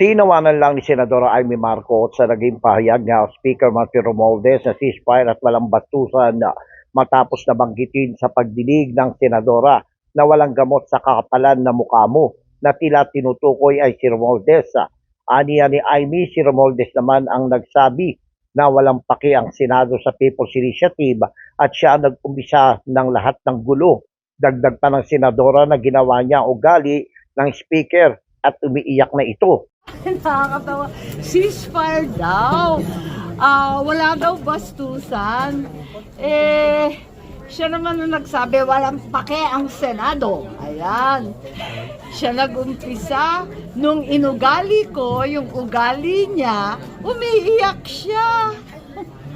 Tinawanan lang ni Senadora Amy Marcos sa naging pahayag nga Speaker Martin Romualdez na ceasefire at walang batusan matapos na banggitin sa pagdinig ng Senadora na walang gamot sa kakapalan na mukha mo na tila tinutukoy ay si Romualdez. Aniya ni Amy, si Romualdez naman ang nagsabi na walang paki ang Senado sa People's Initiative at siya ang nag-umpisa ng lahat ng gulo. Dagdag pa ng Senadora na ginawa niya ugali ng Speaker at umiiyak na ito. Nakakatawa. Ceasefire daw. Ah, wala daw bastusan. Eh, siya naman ang nagsabi, walang pake ang Senado. Ayan. Siya nag-umpisa. Nung inugali ko, yung ugali niya, umiiyak siya.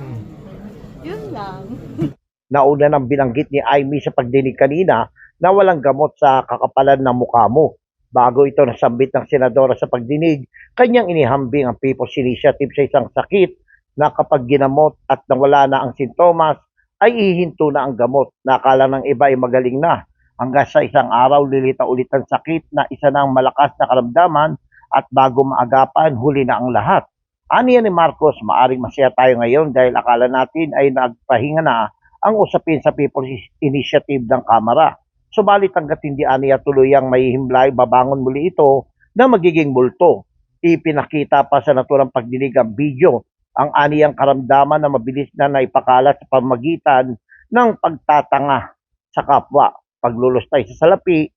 Yun lang. Nauna nang binanggit ni Amy sa pagdinig kanina na walang gamot sa kakapalan ng mukha mo. Bago ito nasambit ng senadora sa pagdinig, kanyang inihambing ang People's Initiative sa isang sakit na kapag ginamot at nawala na ang sintomas, ay ihinto na ang gamot. Nakala ng iba ay magaling na. Hanggang sa isang araw, lilita ulit ang sakit na isa ng malakas na karamdaman at bago maagapan, huli na ang lahat. Aniya ni Marcos, maaring masaya tayo ngayon dahil akala natin ay nagpahinga na ang usapin sa People's Initiative ng Kamara. Subalit hanggat hindi aniya tuluyang may himlay, babangon muli ito na magiging multo. Ipinakita pa sa naturang pagdinig ang video ang aniyang karamdaman na mabilis na naipakalat sa pamagitan ng pagtatanga sa kapwa, paglulustay sa salapi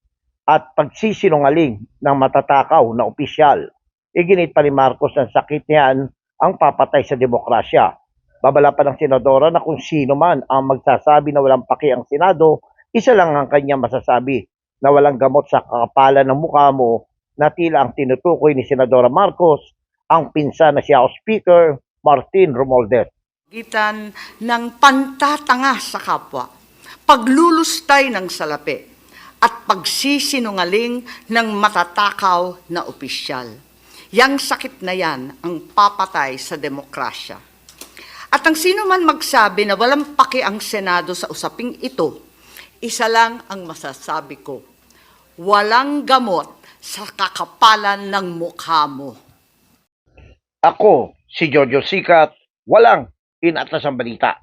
at pagsisinungaling ng matatakaw na opisyal. Iginit pa ni Marcos ng sakit niyan ang papatay sa demokrasya. Babala pa ng senadora na kung sino man ang magsasabi na walang paki ang Senado, isa lang ang kanya masasabi na walang gamot sa kakapalan ng mukha mo na tila ang tinutukoy ni Senadora Marcos ang pinsan na siya o Speaker Martin Romualdez. Gitan ng pantatanga sa kapwa, paglulustay ng salapi, at pagsisinungaling ng matatakaw na opisyal. Yang sakit na yan ang papatay sa demokrasya. At ang sino man magsabi na walang paki ang Senado sa usaping ito, isa lang ang masasabi ko, walang gamot sa kakapalan ng mukha mo. Ako, si Jojo Sikat, walang inatas ang balita.